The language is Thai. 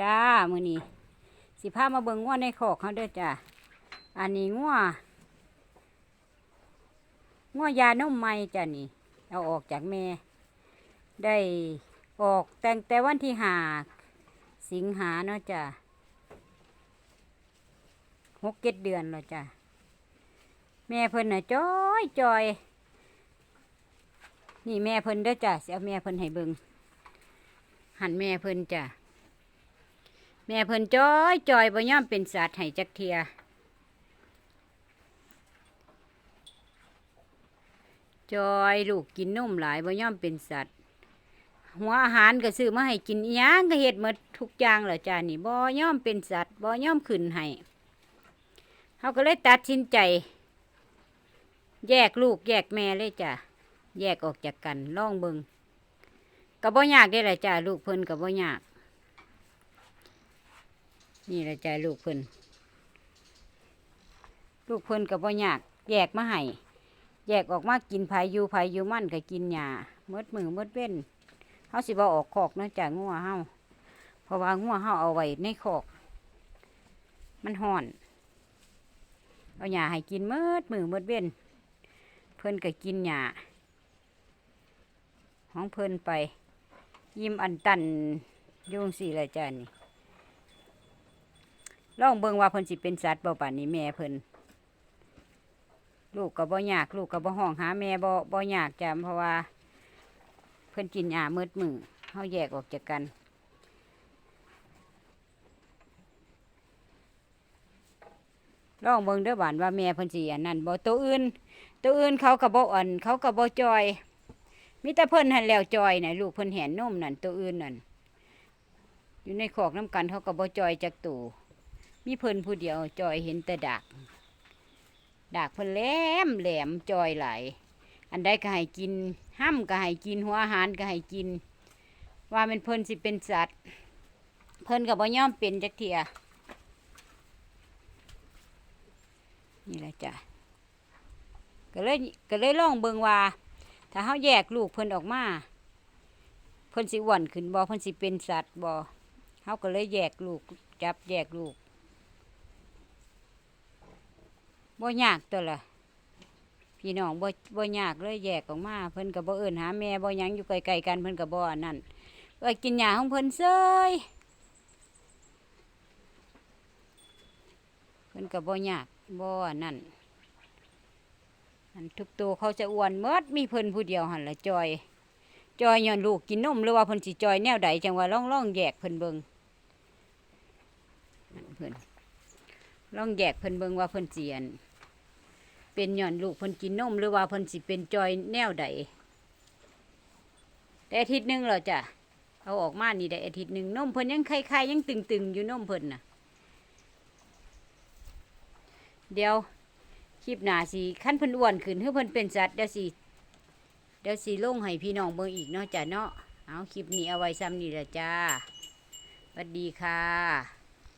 จ้ามือนี้สิพามาเบิ่งงัวในคอกเขาเด้อจ้าอันนี้งัวงัวยานมใหม่จ้ะนี่ เอาออกจากแม่ ได้ออกแต่งแต่วันที่หาสิงหาเนาะจ้ะหกเจ็ดเดือนแล้วจ้ะแม่เพิ่นน่ะจอยจอยนี่แม่เพิ่นเด้อจ้ะสิเอาแม่เพิ่นให้เบิ่งหันแม่เพิ่นจ้ะ แม่เพิ่นจ้อยจอยบ่ย่อมเป็นสัตว์ให้จักเทียจอยลูกกินนมหลายบ่ย่อมเป็นสัตว์ หัวอาหารก็ซื้อมาให้กินอิหยังก็เฮ็ดหมดทุกอย่างแหละจ้านี่บ่ย่อมเป็นสัตว์บ่ย่อมขึ้นให้เฮาก็เลยตัดสินใจ แยกลูกแยกแม่เลยจ้ะแยกออกจากกันลองเบิงก็บ่ยากได้ละจ้าลูกเพิ่นก็บ่ยาก นี่ละจ้าลูกเพิ่นลูกเพิ่นก็บ่ยากแยกมาให้แยกออกมากินภายอยู่ภายอยู่มันก็กินหญ้าเมดมือเมดเว้นเฮาสิบ่ออกคอกเนาะจ้างัวเฮาเพราะว่างัวเฮาเอาไว้ในคอก มันห่อนเอาหญ้าให้กินเมดมือเมดเว้นเพิ่นก็กินหญ้าของเพิ่นไป ยิ้มอันตันยุ่งสี่ละจ้านี่ ลองเบิ่งว่าเพิ่นสิเป็นสัตว์บ่ป่านนี้แม่เพิ่นลูกก็บ่ยากลูกก็บ่ห้องหาแม่บ่บ่ยากจ้ะเพราะว่า เพิ่นกินหญ้ามืดมือเฮาแยกออกจากกันลองเบิ่งเด้อบานว่าแม่เพิ่นสิอันนั้นบ่ตัวอื่น ตัวอื่นเขาก็บ่อ่อนเขาก็บ่จอยมีแต่เพิ่นหันแล้วจอยน่ะลูกเพิ่นแหนนมนั่นตัวอื่นนั่นอยู่ในคอกน้ำกันเขาก็บ่จอยจักตู่ มีเพิ่นผู้เดียวจอยเห็นแต่ดักดักเพิ่นแหลมแหลมจอยไหลอันใดก็ให้กินห้ำก็ให้กินหัวอาหารก็ให้กิน ว่ามันเพิ่นสิเป็นสัตว์ เพิ่นก็บ่ย่อมเป็นจักเทียนี่แหละจ้ะก็เลยก็เลยลองเบิ่งว่า ถ้าเฮาแยกลูกเพิ่นออกมาเพิ่นสิอ้วนขึ้นบ่เพิ่นสิเป็นสัตว์บ่เฮาก็เลยแยกลูกจับแยกลูก บ่ยากตัวละพี่น้องบ่บ่ยากเลยแยกออกมาเพิ่นก็บบ่เอิ้นหาแม่บ่หยังอยู่ไกลๆกันเพิ่นก็บบ่อันนั้นเอ้ยกินหญ้าของเพิ่นเซยเพิ่นก็บบ่ยากบ่อันนั้นอันทุกตัวเขาจะอ้วนเมดมีเพิ่นผู้เดียวหันละจอยจอยย้อนลูกกินนมหรือว่าเพิ่นสิจอยแนวใดจังว่าล่องลองแยกเพิ่นเบิ่งนั่นเพิ่น ลองแยกเพิ่นเบิ่งว่าเพิ่นเจียน เป็นหย้อนลูกเพิ่นกินนมหรือว่าเพิ่นสิเป็นจอยแนวใดแต่อาทิตย์หนึงเหรอจ้ะเอาออกมานี่ได้อาทิตย์หนึงนมเพิ่นยังไข่ๆยังตึงๆอยู่นมเพิ่นน่ะ เดี๋ยวคลิปหน้าสิขั้นเพิ่นอ้วนขึ้นเฮือเพิ่นเป็นสัตว์เดี๋ยวสิเดี๋ยวสิลงให้พี่น้องเบิ่งอีกเนาะจ้ะเนาะเอาคลิปนี้เอาไว้ซ้ำนี่แหละจ้าสวัสดีค่ะ